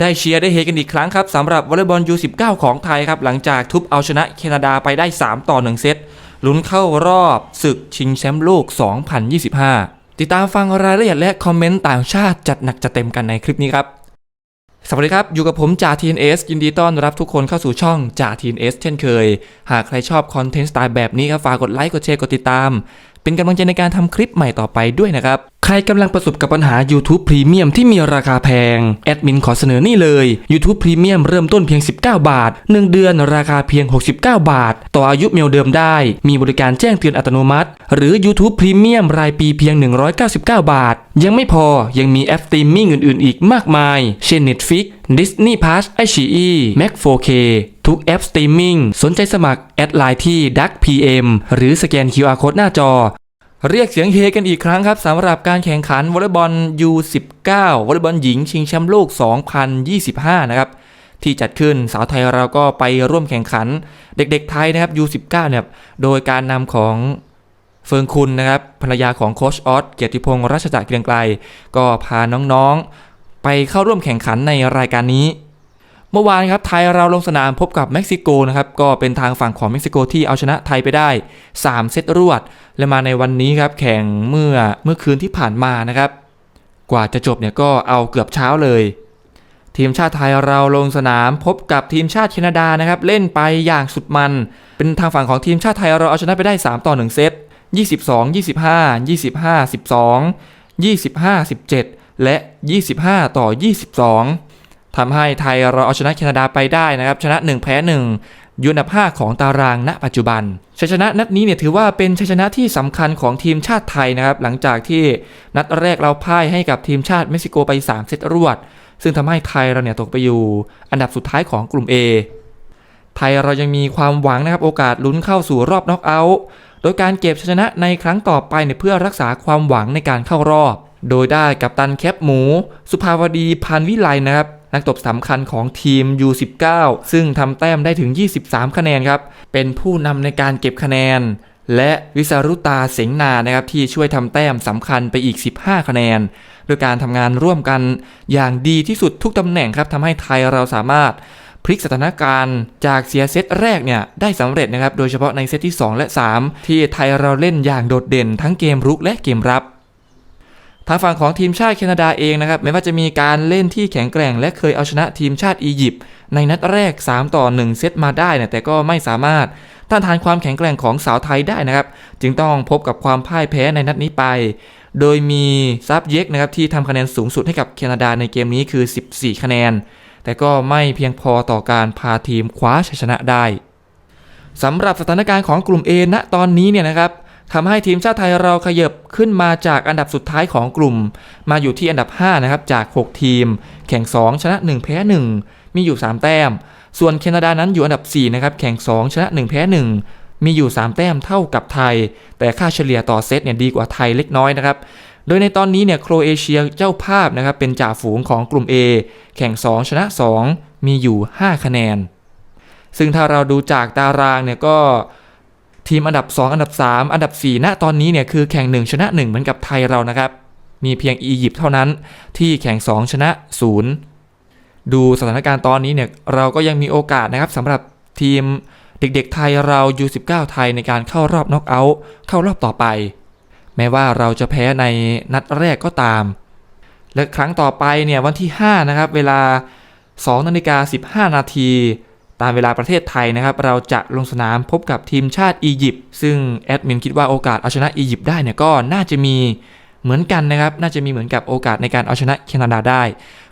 ได้เชียร์ได้เฮกันอีกครั้งครับสำหรับวอลเลย์บอล U19 ของไทยครับหลังจากทุบเอาชนะแคนาดาไปได้ 3 ต่อ 1 เซตลุ้นเข้ารอบศึกชิงแชมป์โลก 2025 ติดตามฟังรายละเอียดและคอมเมนต์ต่างชาติจัดหนักจัดเต็มกันในคลิปนี้ครับสวัสดีครับ อยู่กับผมจ่า TNS ยินดีต้อนรับทุกคนเข้าสู่ช่องจ่า TNS เช่นเคย หากใครชอบคอนเทนต์สไตล์แบบนี้ครับฝากกดไลค์กดแชร์กดติดตาม เป็นกำลังใจในการทำคลิปใหม่ต่อไปด้วยนะครับ ใครกำลังประสบกับปัญหา YouTube Premium ที่มีราคาแพง แอดมินขอเสนอนี่เลย YouTube Premium เริ่มต้นเพียง 19 บาท 1 เดือนราคาเพียง 69 บาท ต่ออายุเมลเดิมได้ มีบริการแจ้งเตือนอัตโนมัติ หรือ YouTube Premium รายปีเพียง 199 บาท ยังไม่พอยังมีแอปสตรีมมิ่งอื่น ๆ อีกมากมาย เช่น Netflix Disney Plus iQIYI Mac 4K ทุกแอปสตรีมมิ่งสนใจสมัคร แอดไลน์ที่ Duck PM หรือสแกน QR Code หน้าจอ เรียกเสียงเฮกันอีกครั้งครับสำหรับการแข่งขันวอลเลย์บอล U19 วอลเลย์บอลหญิงชิงแชมป์โลก 2025 นะครับ ที่จัดขึ้นสาวไทยเราก็ไปร่วมแข่งขันเด็กๆไทยนะครับ U19 เนี่ยโดยการนำของเฟิงคุณนะครับภรรยาของโคชออสเกียรติพงศ์รัชจักรเกรียงไกล ก็พาน้องๆ ไปเข้าร่วมแข่งขันในรายการนี้ มื่อวานครับไทยเราลงสนามพบกับเม็กซิโกนะครับก็เป็นทางฝั่งของเม็กซิโกที่เอาชนะไทยไปได้ 3 เซตรวด และมาในวันนี้ครับแข่งเมื่อเมื่อคืนที่ผ่านมานะครับ กว่าจะจบเนี่ยก็เอาเกือบเช้าเลย ทีมชาติไทยเราลงสนามพบกับทีมชาติแคนาดานะครับเล่นไปอย่างสุดมัน เป็นทางฝั่งของทีมชาติไทยเราเอาชนะไปได้ 3 ต่อ 1 เซต22 25 25 12 25 17 และ 25 ต่อ 22 ทำให้ไทยเราเอาชนะแคนาดาไปได้นะครับชนะ 1 แพ้1อยู่อันดับ5ของตารางณปัจจุบันชัยชนะนัดนี้เนี่ยถือว่าเป็นชัยชนะที่สำคัญของทีมชาติไทยนะครับหลังจากที่นัดแรกเราพ่ายให้กับทีมชาติเม็กซิโกไป 3 เซตรวด ซึ่งทำให้ไทยเราเนี่ยตกไปอยู่ อันดับสุดท้ายของกลุ่ม A ไทยเรายังมีความหวังนะครับโอกาสลุ้นเข้าสู่รอบน็อกเอาท์โดยการเก็บชัยชนะในครั้งต่อไปเนี่ยเพื่อรักษาความหวังในการเข้ารอบ โดยได้กับตันแคปหมู สุภาวดีพันวิไลนะครับนักตบสำคัญของทีม U19 ซึ่งทำแต้มได้ถึง 23 คะแนนครับ เป็นผู้นำในการเก็บคะแนน และวิสารุตาเสงนานะครับที่ช่วยทำแต้มสำคัญไปอีก 15 คะแนนโดยการทำงานร่วมกันอย่างดีที่สุดทุกตำแหน่งครับทำให้ไทยเราสามารถพลิกสถานการณ์จากเสียเซตแรกเนี่ยได้สำเร็จนะครับ โดยเฉพาะในเซตที่ 2 และ 3 ที่ไทยเราเล่นอย่างโดดเด่นทั้งเกมรุกและเกมรับ ทางฝั่งของทีมชาติแคนาดาเองนะครับแม้ว่าจะมีการเล่นที่แข็งแกร่ง และเคยเอาชนะทีมชาติอียิปต์ในนัดแรก 3 ต่อ 1 เซตมาได้เนี่ยแต่ก็ไม่สามารถต้านทานความแข็งแกร่งของสาวไทยได้นะครับ จึงต้องพบกับความพ่ายแพ้ในนัดนี้ไป โดยมีซับเยกนะครับที่ทำคะแนนสูงสุดให้กับแคนาดาในเกมนี้คือ 14 คะแนน แต่ก็ไม่เพียงพอต่อการพาทีมคว้าชัยชนะได้สำหรับสถานการณ์ของกลุ่ม A ณตอนนี้เนี่ยนะครับ ทำให้ทีมชาติไทยเราขยับขึ้นมาจากอันดับสุดท้ายของกลุ่ม มาอยู่ที่อันดับ 5 นะครับ จาก 6 ทีม แข่ง 2 ชนะ 1 แพ้ 1 มีอยู่ 3 แต้ม ส่วนแคนาดานั้นอยู่อันดับ 4 นะครับ แข่ง 2 ชนะ 1 แพ้ 1 มีอยู่ 3 แต้มเท่ากับไทย แต่ค่าเฉลี่ยต่อเซตเนี่ยดีกว่าไทยเล็กน้อยนะครับ โดยในตอนนี้เนี่ยโครเอเชียเจ้าภาพนะครับเป็นจ่าฝูงของกลุ่ม A แข่ง 2 ชนะ 2 มีอยู่ 5 คะแนน ซึ่งถ้าเราดูจากตารางเนี่ยก็ ทีมอันดับ 2 อันดับ 3 อันดับ 4 ณ ตอนนี้เนี่ยคือแข่ง 1 ชนะ 1 เหมือนกับไทยเรานะครับ มีเพียงอียิปต์เท่านั้นที่แข่ง 2 ชนะ 0 ดูสถานการณ์ตอนนี้เนี่ยเราก็ยังมีโอกาสนะครับสำหรับทีมเด็กๆไทยเรา U19 ไทยในการเข้ารอบน็อกเอาท์เข้ารอบต่อไป แม้ว่าเราจะแพ้ในนัดแรกก็ตาม และครั้งต่อไปเนี่ยวันที่ 5 นะครับ เวลา2นาฬิกา15 นาที ตามเวลาประเทศไทยนะครับ เราจะลงสนามพบกับทีมชาติอียิปต์ซึ่งแอดมินคิดว่าโอกาสเอาชนะอียิปต์ได้เนี่ยก็น่าจะมีเหมือนกันนะครับ น่าจะมีเหมือนกับโอกาสในการเอาชนะแคนาดาได้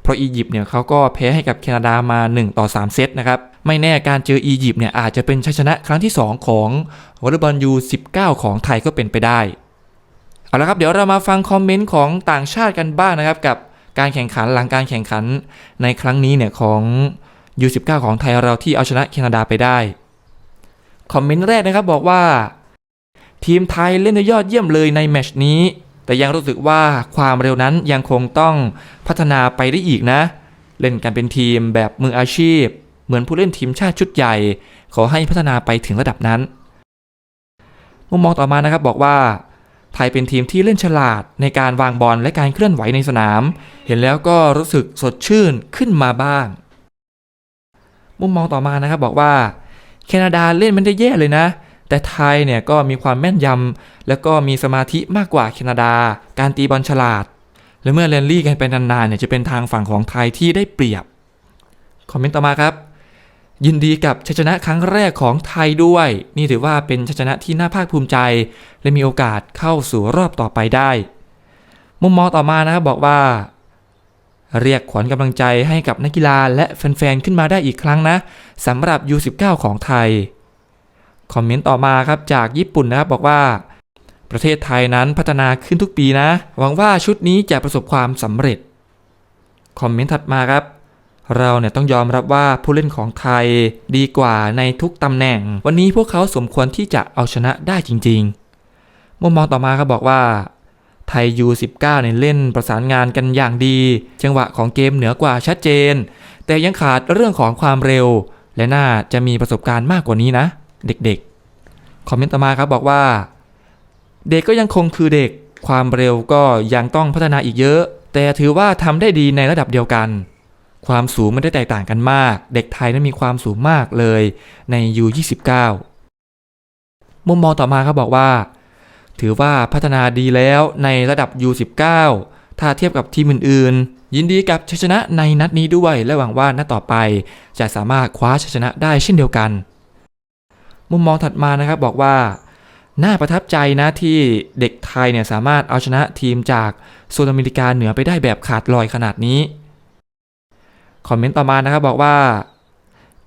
เพราะอียิปต์เนี่ยเขาก็แพ้ให้กับแคนาดามา 1 ต่อ 3 เซตนะครับ ไม่แน่การเจออียิปต์เนี่ยอาจจะเป็นชัยชนะครั้งที่ 2 ของวอลเลย์บอลยู19 ของไทยก็เป็นไปได้ เอาละครับ เดี๋ยวเรามาฟังคอมเมนต์ของต่างชาติกันบ้างนะครับ กับการแข่งขันหลังการแข่งขันในครั้งนี้เนี่ยของ U19 ของไทยเราที่เอาชนะแคนาดาไปได้ คอมเมนต์แรกนะครับบอกว่า ทีมไทยเล่นได้ยอดเยี่ยมเลยในแมชนี้ แต่ยังรู้สึกว่าความเร็วนั้นยังคงต้องพัฒนาไปได้อีกนะ เล่นกันเป็นทีมแบบมืออาชีพ เหมือนผู้เล่นทีมชาติชุดใหญ่ ขอให้พัฒนาไปถึงระดับนั้นมุมมองต่อมานะครับบอกว่าไทยเป็นทีมที่เล่นฉลาดในการวางบอลและการเคลื่อนไหวในสนาม เห็นแล้วก็รู้สึกสดชื่นขึ้นมาบ้าง มุมมองต่อมานะครับบอกว่า แคนาดาเล่นมันได้แย่เลยนะ แต่ไทยเนี่ยก็มีความแม่นยำแล้วก็มีสมาธิมากกว่าแคนาดา การตีบอลฉลาด และเมื่อแรนลี่กันไปนานๆเนี่ยจะเป็นทางฝั่งของไทยที่ได้เปรียบ คอมเมนต์ต่อมาครับ ยินดีกับชัยชนะครั้งแรกของไทยด้วย นี่ถือว่าเป็นชัยชนะที่น่าภาคภูมิใจ และมีโอกาสเข้าสู่รอบต่อไปได้ มุมมองต่อมานะครับบอกว่า เรียกขวัญกำลังใจให้กับนักกีฬาและแฟนๆ ขึ้นมาได้อีกครั้งนะสำหรับ U19 ของไทย คอมเมนต์ต่อมาครับจากญี่ปุ่นนะครับบอกว่า ประเทศไทยนั้นพัฒนาขึ้นทุกปีนะ หวังว่าชุดนี้จะประสบความสำเร็จ คอมเมนต์ถัดมาครับ เราเนี่ยต้องยอมรับว่าผู้เล่นของไทยดีกว่าในทุกตำแหน่ง วันนี้พวกเขาสมควรที่จะเอาชนะได้จริง ๆ มุมมองต่อมาครับบอกว่า ไทย U19 เนี่ยเล่นประสานงานกันอย่างดี จังหวะของเกมเหนือกว่าชัดเจน แต่ยังขาดเรื่องของความเร็ว และน่าจะมีประสบการณ์มากกว่านี้นะ เด็กๆ คอมเมนต์ต่อมาครับบอกว่า เด็กก็ยังคงคือเด็ก ความเร็วก็ยังต้องพัฒนาอีกเยอะ แต่ถือว่าทำได้ดีในระดับเดียวกัน ความสูงไม่ได้แตกต่างกันมาก เด็กไทยนั้นมีความสูงมากเลยใน U29 มุมมองต่อมาครับบอกว่า ถือว่าพัฒนาดีแล้วในระดับ U19 ถ้าเทียบกับทีมอื่นๆ ยินดีกับชัยชนะในนัดนี้ด้วยและหวังว่านัดต่อไป จะสามารถคว้าชัยชนะได้เช่นเดียวกัน มุมมองถัดมานะครับบอกว่า น่าประทับใจนะที่เด็กไทยเนี่ยสามารถเอาชนะทีมจากโซนอเมริกาเหนือไปได้แบบขาดลอยขนาดนี้ คอมเมนต์ต่อมานะครับบอกว่า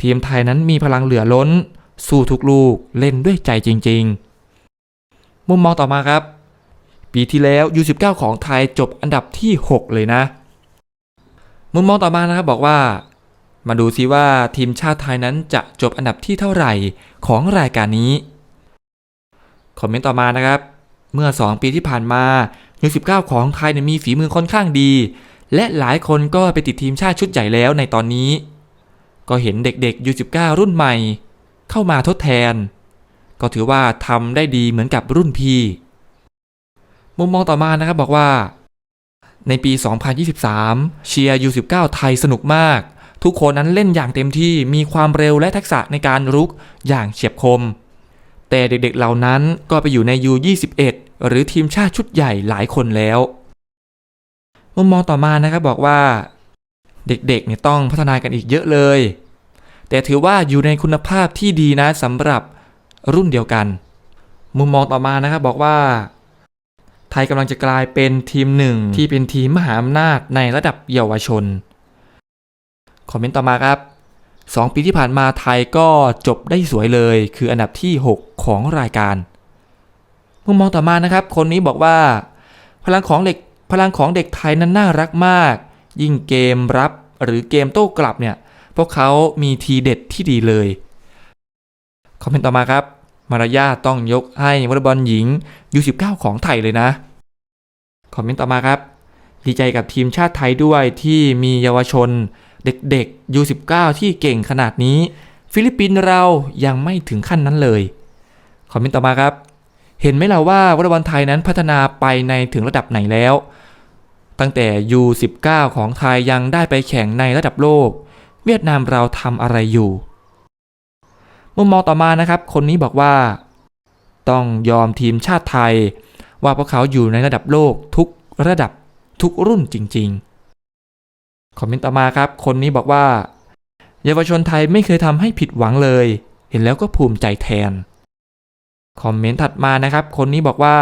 ทีมไทยนั้นมีพลังเหลือล้น สู้ทุกลูกเล่นด้วยใจจริง ๆ มุมมองต่อมาครับ ปีที่แล้ว U19 ของไทยจบอันดับที่ 6 เลยนะ มุมมองต่อมานะครับบอกว่า มาดูซิว่าทีมชาติไทยนั้นจะจบอันดับที่เท่าไหร่ของรายการนี้ คอมเมนต์ต่อมานะครับ เมื่อ 2 ปีที่ผ่านมา U19 ของไทยมีฝีมือค่อนข้างดี และหลายคนก็ไปติดทีมชาติชุดใหญ่แล้วในตอนนี้ ก็เห็นเด็กๆ U19 รุ่นใหม่ เข้ามาทดแทน ก็ถือว่าทำได้ดีเหมือนกับรุ่นพี่ มุมมองต่อมานะครับบอกว่า ในปี 2023 เชียร์ U19 ไทยสนุกมาก ทุกคนนั้นเล่นอย่างเต็มที่มีความเร็วและทักษะในการรุกอย่างเฉียบคม แต่เด็กๆเหล่านั้นก็ไปอยู่ใน U21 หรือทีมชาติชุดใหญ่หลายคนแล้ว มุมมองต่อมานะครับบอกว่า เด็กๆเนี่ยต้องพัฒนากันอีกเยอะเลย แต่ถือว่าอยู่ในคุณภาพที่ดีนะสำหรับ รุ่นเดียวกัน มุมมองต่อมานะครับบอกว่า ไทยกำลังจะกลายเป็นทีมหนึ่งที่เป็นทีมมหาอำนาจในระดับเยาวชน คอมเมนต์ต่อมาครับ 2 ปีที่ผ่านมาไทยก็จบได้สวยเลย คืออันดับที่ 6 ของรายการ มุมมองต่อมานะครับ คนนี้บอกว่า พลังของเด็กพลังของเด็กไทยนั้นน่ารักมาก ยิ่งเกมรับหรือเกมโต้กลับเนี่ยพวกเขามีทีเด็ดที่ดีเลย คอมเมนต์ต่อมาครับ มารยาต้องยกให้วอลเลย์บอลหญิง U19 ของไทยเลยนะ คอมเมนต์ต่อมาครับ ดีใจกับทีมชาติไทยด้วยที่มีเยาวชน เด็กๆ U19 ที่เก่งขนาดนี้ ฟิลิปปินส์เรายังไม่ถึงขั้นนั้นเลย คอมเมนต์ต่อมาครับ เห็นไหมล่ะว่าวอลเลย์บอลไทยนั้นพัฒนาไปในถึงระดับไหนแล้ว ตั้งแต่ U19 ของไทยยังได้ไปแข่งในระดับโลก เวียดนามเราทำอะไรอยู่ มุมมองต่อมานะครับ คนนี้บอกว่า ต้องยอมทีมชาติไทย ว่าพวกเขาอยู่ในระดับโลกทุกระดับทุกรุ่นจริง ๆ คอมเมนต์ต่อมาครับ คนนี้บอกว่า เยาวชนไทยไม่เคยทำให้ผิดหวังเลย เห็นแล้วก็ภูมิใจแทน คอมเมนต์ถัดมานะครับ คนนี้บอกว่า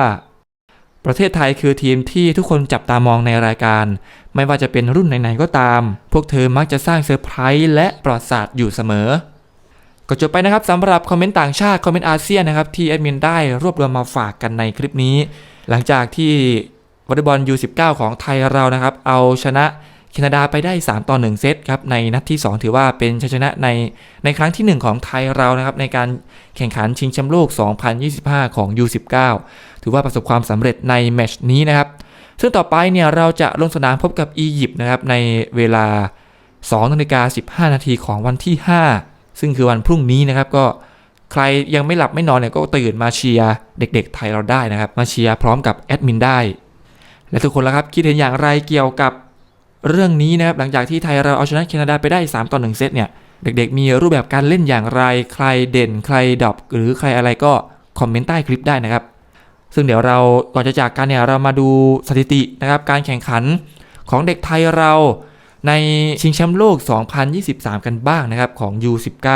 ประเทศไทยคือทีมที่ทุกคนจับตามองในรายการ ไม่ว่าจะเป็นรุ่นไหนๆก็ตาม พวกเธอมักจะสร้างเซอร์ไพรส์และประวัติศาสตร์อยู่เสมอ ก็จบไปนะครับสำหรับคอมเมนต์ต่างชาติคอมเมนต์อาเซียนนะครับที่แอดมินได้รวบรวมมาฝากกันในคลิปนี้ หลังจากที่วอลเลย์บอล U19 ของไทยเรานะครับ เอาชนะแคนาดาไปได้ 3 ต่อ 1 เซตครับในนัดที่ 2 ถือว่าเป็นชัยชนะในในครั้งที่ 1 ของไทยเรานะครับในการแข่งขันชิงแชมป์โลก 2025 ของ U19 ถือว่าประสบความสำเร็จในแมชนี้นะครับ ซึ่งต่อไปเนี่ยเราจะลงสนามพบกับอียิปต์นะครับในเวลา2นาฬิกา15 นาทีของวันที่ 5 ซึ่งคือวันพรุ่งนี้นะครับก็ใครยังไม่หลับไม่นอนเนี่ยก็ตื่นมาเชียร์เด็ก ๆ ไทยเราได้นะครับ มาเชียร์พร้อมกับแอดมินได้ และทุกคนละครับคิดเห็นอย่างไรเกี่ยวกับเรื่องนี้นะครับหลังจากที่ไทยเราเอาชนะแคนาดาไปได้ 3ต่อ1เซตเนี่ยเด็กๆ มีรูปแบบการเล่นอย่างไรใครเด่นใครดับหรือใครอะไรก็คอมเมนต์ใต้คลิปได้นะครับ ซึ่งเดี๋ยวเราก่อนจะจากกันเนี่ยเรามาดูสถิตินะครับการแข่งขันของเด็กไทยเรา ในชิงแชมป์โลก 2023 กันบ้างนะครับของ U19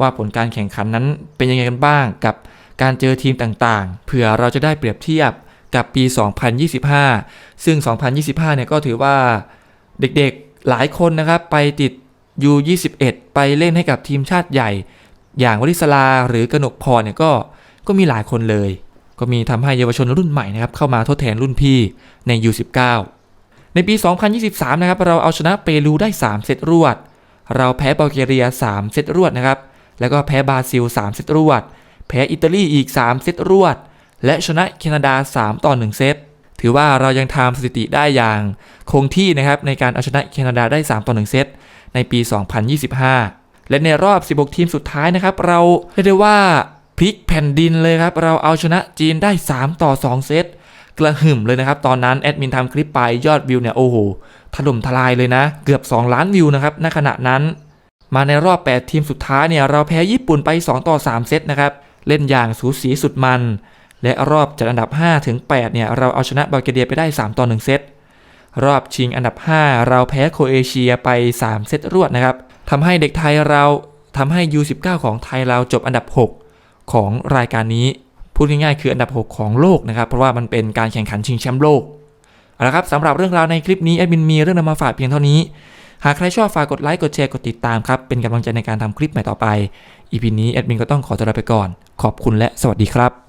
ว่าผลการแข่งขันนั้นเป็นยังไงกันบ้างกับการเจอทีมต่างๆ เผื่อเราจะได้เปรียบเทียบกับปี 2025 ซึ่ง 2025 เนี่ยก็ถือว่าเด็กๆหลายคนนะครับไปติด U21 ไปเล่นให้กับทีมชาติใหญ่ อย่างวลิศลาหรือกนกพรเนี่ยก็ก็มีหลายคนเลย ก็มีทำให้เยาวชนรุ่นใหม่นะครับเข้ามาทดแทนรุ่นพี่ใน U19 ในปี 2023 นะครับ เราเอาชนะเปรูได้ 3 เซตรวด เราแพ้บัลแกเรีย 3 เซตรวดนะครับ แล้วก็แพ้บราซิล 3 เซตรวด แพ้อิตาลีอีก 3 เซตรวด และชนะแคนาดา 3 ต่อ 1 เซต ถือว่าเรายังทำสถิติได้อย่างคงที่นะครับในการเอาชนะแคนาดาได้ 3 ต่อ 1 เซตในปี 2025 และในรอบ 16 ทีมสุดท้ายนะครับ เราเรียกได้ว่าพลิกแผ่นดินเลยครับ เราเอาชนะจีนได้ 3 ต่อ 2 เซต กระหึ่มเลยนะครับ ตอนนั้นแอดมินทำคลิปไปยอดวิวเนี่ยโอ้โหถล่มทลายเลยนะ เกือบ 2 ล้านวิวนะครับณขณะนั้น มาในรอบ 8 ทีมสุดท้ายเนี่ยเราแพ้ญี่ปุ่นไป 2 ต่อ 3 เซตนะครับเล่นอย่างสูสีสุดมัน และรอบจัดอันดับ5ถึง8เนี่ยเราเอาชนะบัลแกเรียไปได้ 3 ต่อ 1 เซตรอบชิงอันดับ 5 เราแพ้โคเอเชียไป 3 เซตรวดนะครับทำให้เด็กไทยเราทำให้ U19 ของไทยเราจบอันดับ 6 ของรายการนี้ พูดง่ายๆคืออันดับ 6 ของโลกนะครับ เพราะว่ามันเป็นการแข่งขันชิงแชมป์โลกเอาละครับสำหรับเรื่องราวในคลิปนี้แอดมินมีเรื่องนำมาฝากเพียงเท่านี้ หากใครชอบฝากกดไลค์กดแชร์กดติดตามครับเป็นกำลังใจในการทำคลิปใหม่ต่อไปอีพีนี้แอดมินก็ต้องขอตัวลาไปก่อน ขอบคุณและสวัสดีครับ